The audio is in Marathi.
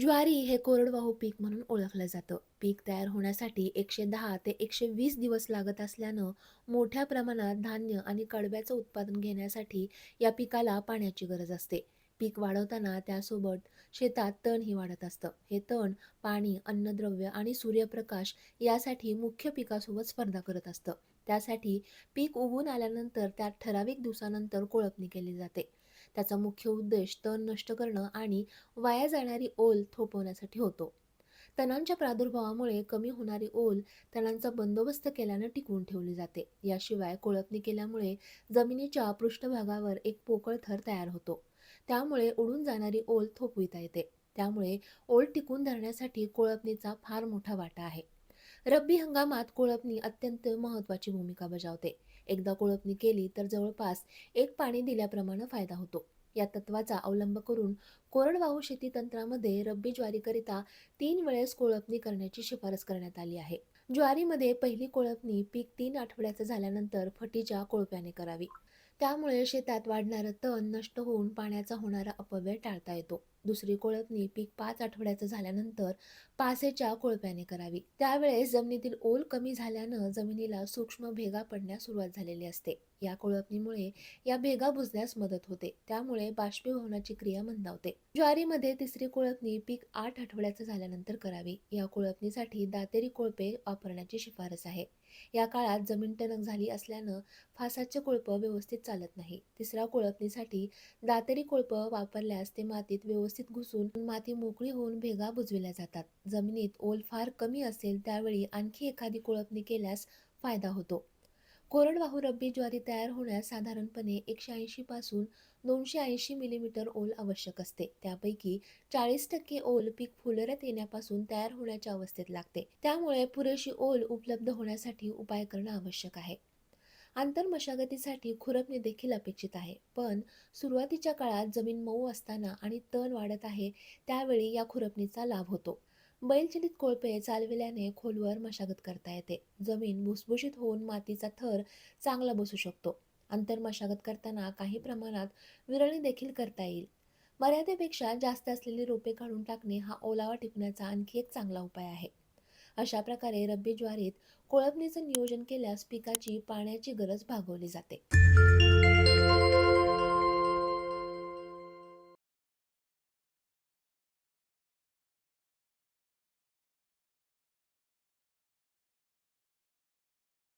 ज्वारी हे कोरडवाहू पीक म्हणून ओळखलं जातं. पीक तयार होण्यासाठी एकशे दहा ते एकशे वीस दिवस लागत असल्यानं मोठ्या प्रमाणात धान्य आणि कडब्याचं उत्पादन घेण्यासाठी या पिकाला पाण्याची गरज असते. पीक वाढवताना त्यासोबत शेतात तणही वाढत असतं. हे तण पाणी अन्नद्रव्य आणि सूर्यप्रकाश यासाठी मुख्य पिकासोबत स्पर्धा करत असतं. त्यासाठी पीक उगवून आल्यानंतर त्यात ठराविक दिवसानंतर कोळपणी केली जाते. त्याचा मुख्य उद्देश तण नष्ट करणं आणि वाया जाणारी ओल थोपवण्यासाठी होतो. तणांच्या प्रादुर्भावामुळे कमी होणारी ओल तणांचा बंदोबस्त केल्यानं टिकवून ठेवली जाते. याशिवाय कोळपणी केल्यामुळे जमिनीच्या पृष्ठभागावर एक पोकळ थर तयार होतो. त्यामुळे उडून जाणारी ओल थोपविता येते. त्यामुळे ओल टिकून धरण्यासाठी कोळपणीचा फार मोठा वाटा आहे. रब्बी हंगामात कोळपणी अत्यंत महत्त्वाची भूमिका बजावते. एकदा कोळपणी केली तर जवळपास एक पाणी दिल्याप्रमाणे फायदा होतो. या तत्वाचा अवलंब करून कोरडवाहू शेती तंत्रामध्ये रब्बी ज्वारीकरिता तीन वेळेस कोळपणी करण्याची शिफारस करण्यात आली आहे. ज्वारीमध्ये पहिली कोळपणी पीक तीन आठवड्याचं झाल्यानंतर फटीच्या कोळप्याने करावी. त्यामुळे शेतात वाढणारं तण नष्ट होऊन पाण्याचा होणारा अपव्यय टाळता येतो. दुसरी कोळपणी पीक पाच आठवड्याचं झाल्यानंतर पासेच्या कोळप्याने करावी. त्यावेळेस जमिनीतील ओल कमी झाल्यानं जमिनीला सूक्ष्म भेगा पडण्यास सुरुवात झालेली असते. या कोळपणीमुळे या भेगा बुजण्यास मदत होते. त्यामुळे बाष्पीभवनाची क्रिया मंदावते. ज्वारीमध्ये तिसरी कोळपणी पीक आठ आठवड्याचं झाल्यानंतर करावी. या कोळपणीसाठी दातेरी कोळपे वापरण्याची शिफारस आहे. या काळात जमीन टणक झाली असल्यानं फासाचे कोळप व्यवस्थित चालत नाही. तिसऱ्या कोळपणीसाठी दातेरी कोळप वापरल्यास ते मातीत व्यवस्थित घुसून माती मोकळी होऊन भेगा बुजविल्या जातात. जमिनीत ओल फार कमी असेल त्यावेळी आणखी एखादी कोळपणी केल्यास फायदा होतो. कोरडवाहू रब्बी ज्वारी तयार होण्यास साधारणपणे एकशे ऐंशी पासून दोनशे ऐंशी मिलीमीटर ओल आवश्यक असते. त्यापैकी चाळीस टक्के ओल पीक फुलरत येण्यापासून तयार होण्याच्या अवस्थेत लागते. त्यामुळे पुरेशी ओल उपलब्ध होण्यासाठी उपाय करणं आवश्यक आहे. आंतरमशागतीसाठी खुरपणी देखील अपेक्षित आहे. पण सुरुवातीच्या काळात जमीन मऊ असताना आणि तण वाढत आहे त्यावेळी या खुरपणीचा लाभ होतो. बैलचलित कोळपे चालविल्याने खोलवर मशागत करता येते. जमीन भुसभुशीत होऊन मातीचा थर चांगला बसू शकतो. अंतर मशागत करताना काही प्रमाणात विरळणी देखील करता येईल. मर्यादेपेक्षा जास्त असलेली रोपे काढून टाकणे हा ओलावा टिकण्याचा आणखी एक चांगला उपाय आहे. अशा प्रकारे रब्बी ज्वारीत कोळपणीचं नियोजन केल्यास पिकाची पाण्याची गरज भागवली जाते.